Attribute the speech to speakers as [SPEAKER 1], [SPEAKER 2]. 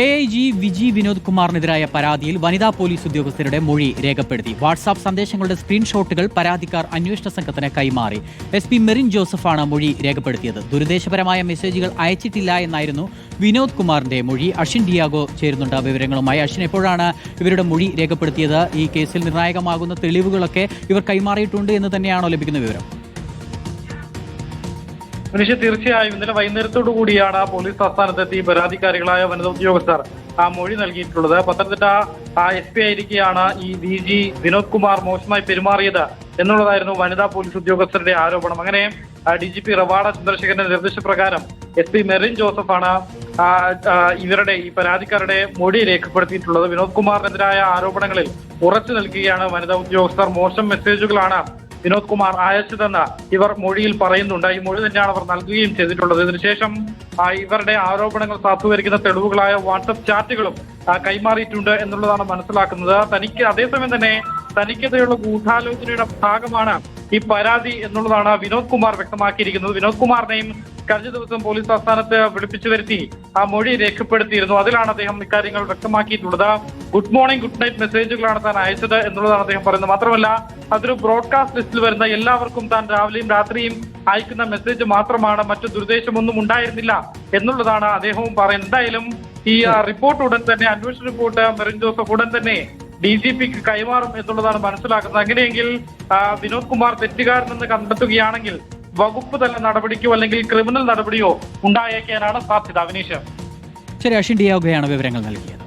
[SPEAKER 1] A I G V G Vinod കുമാറിനെതിരായ പരാതിയിൽ വനിതാ police ഉദ്യോഗസ്ഥരുടെ മൊഴി രേഖപ്പെടുത്തി. വാട്സാപ്പ് സന്ദേശങ്ങളുടെ സ്ക്രീൻഷോട്ടുകൾ പരാതിക്കാർ അന്വേഷണ സംഘത്തിന് കൈമാറി. എസ് പി മെറിൻ ജോസഫാണ് മൊഴി രേഖപ്പെടുത്തിയത്. ദുരുദ്ദേശപരമായ മെസ്സേജുകൾ അയച്ചിട്ടില്ല എന്നായിരുന്നു വിനോദ് കുമാറിന്റെ മൊഴി. അഷിൻ ഡിയാഗോ ചേരുന്നുണ്ട് വിവരങ്ങളുമായി. അഷിൻ എപ്പോഴാണ് ഇവരുടെ മൊഴി രേഖപ്പെടുത്തിയത്? ഈ കേസിൽ നിർണായകമാകുന്ന തെളിവുകളൊക്കെ ഇവർ കൈമാറിയിട്ടുണ്ട് എന്ന് തന്നെയാണോ ലഭിക്കുന്ന വിവരം?
[SPEAKER 2] മനുഷ്യ തീർച്ചയായും ഇന്നലെ വൈകുന്നേരത്തോടു കൂടിയാണ് ആ പോലീസ് ആസ്ഥാനത്തെത്തി പരാതിക്കാരികളായ വനിതാ ഉദ്യോഗസ്ഥർ ആ മൊഴി നൽകിയിട്ടുള്ളത്. പത്തനംതിട്ട ആ എസ് പി ആയിരിക്കെയാണ് ഈ ഡി ജി വിനോദ് കുമാർ മോശമായി പെരുമാറിയത് എന്നുള്ളതായിരുന്നു വനിതാ പോലീസ് ഉദ്യോഗസ്ഥരുടെ ആരോപണം. അങ്ങനെ ഡി ജി പി റവാഡ ചന്ദ്രശേഖരന്റെ നിർദ്ദേശപ്രകാരം എസ് പി മെറിൻ ജോസഫാണ് ഇവരുടെ ഈ പരാതിക്കാരുടെ മൊഴി രേഖപ്പെടുത്തിയിട്ടുള്ളത്. വിനോദ് കുമാറിനെതിരായ ആരോപണങ്ങളിൽ ഉറച്ചു നിൽക്കുകയാണ് വനിതാ ഉദ്യോഗസ്ഥർ. മോശം മെസ്സേജുകളാണ് വിനോദ് കുമാർ അയച്ചതെന്ന് ഇവർ മൊഴിയിൽ പറയുന്നുണ്ട്. ഈ മൊഴി തന്നെയാണ് അവർ നൽകുകയും ചെയ്തിട്ടുള്ളത്. ഇതിനുശേഷം ഇവരുടെ ആരോപണങ്ങൾ സാധൂകരിക്കുന്ന തെളിവുകളായ വാട്സപ്പ് ചാറ്റുകളും കൈമാറിയിട്ടുണ്ട് എന്നുള്ളതാണ് മനസ്സിലാക്കുന്നത്. തനിക്ക് അതേസമയം തന്നെ തനിക്കെതിരെയുള്ള ഗൂഢാലോചനയുടെ ഭാഗമാണ് ഈ പരാതി എന്നുള്ളതാണ് വിനോദ് കുമാർ വ്യക്തമാക്കിയിരിക്കുന്നത്. വിനോദ് കുമാറിനെയും കഴിഞ്ഞ ദിവസം പോലീസ് ആസ്ഥാനത്ത് വിളിപ്പിച്ചു വരുത്തി ആ മൊഴി രേഖപ്പെടുത്തിയിരുന്നു. അതിലാണ് അദ്ദേഹം ഇക്കാര്യങ്ങൾ വ്യക്തമാക്കിയിട്ടുള്ളത്. ഗുഡ് മോർണിംഗ് ഗുഡ് നൈറ്റ് മെസ്സേജുകളാണ് താൻ അയച്ചത് എന്നുള്ളതാണ് അദ്ദേഹം പറയുന്നത്. മാത്രമല്ല അതൊരു ബ്രോഡ്കാസ്റ്റ് ലിസ്റ്റിൽ വരുന്ന എല്ലാവർക്കും താൻ രാവിലെയും രാത്രിയും അയക്കുന്ന മെസ്സേജ് മാത്രമാണ് മറ്റു ദുരുദ്ദേശമൊന്നും ഉണ്ടായിരുന്നില്ല എന്നുള്ളതാണ് അദ്ദേഹവും പറയുന്നത്. എന്തായാലും ഈ റിപ്പോർട്ട് ഉടൻ തന്നെ അന്വേഷണ റിപ്പോർട്ട് മെറിൻ ജോസഫ് ഉടൻ തന്നെ ഡി ജി പിക്ക് കൈമാറും എന്നുള്ളതാണ് മനസ്സിലാക്കുന്നത്. അങ്ങനെയെങ്കിൽ വിനോദ് കുമാർ തെറ്റുകാരനെന്ന് കണ്ടെത്തുകയാണെങ്കിൽ വകുപ്പ് തല നടപടിക്കോ അല്ലെങ്കിൽ ക്രിമിനൽ നടപടിയോ ഉണ്ടായേക്കാനാണ് സാധ്യത. അവിനീഷ്
[SPEAKER 1] ശരി അഷിൻ ഡിയാഗോയാണ് വിവരങ്ങൾ നൽകിയത്.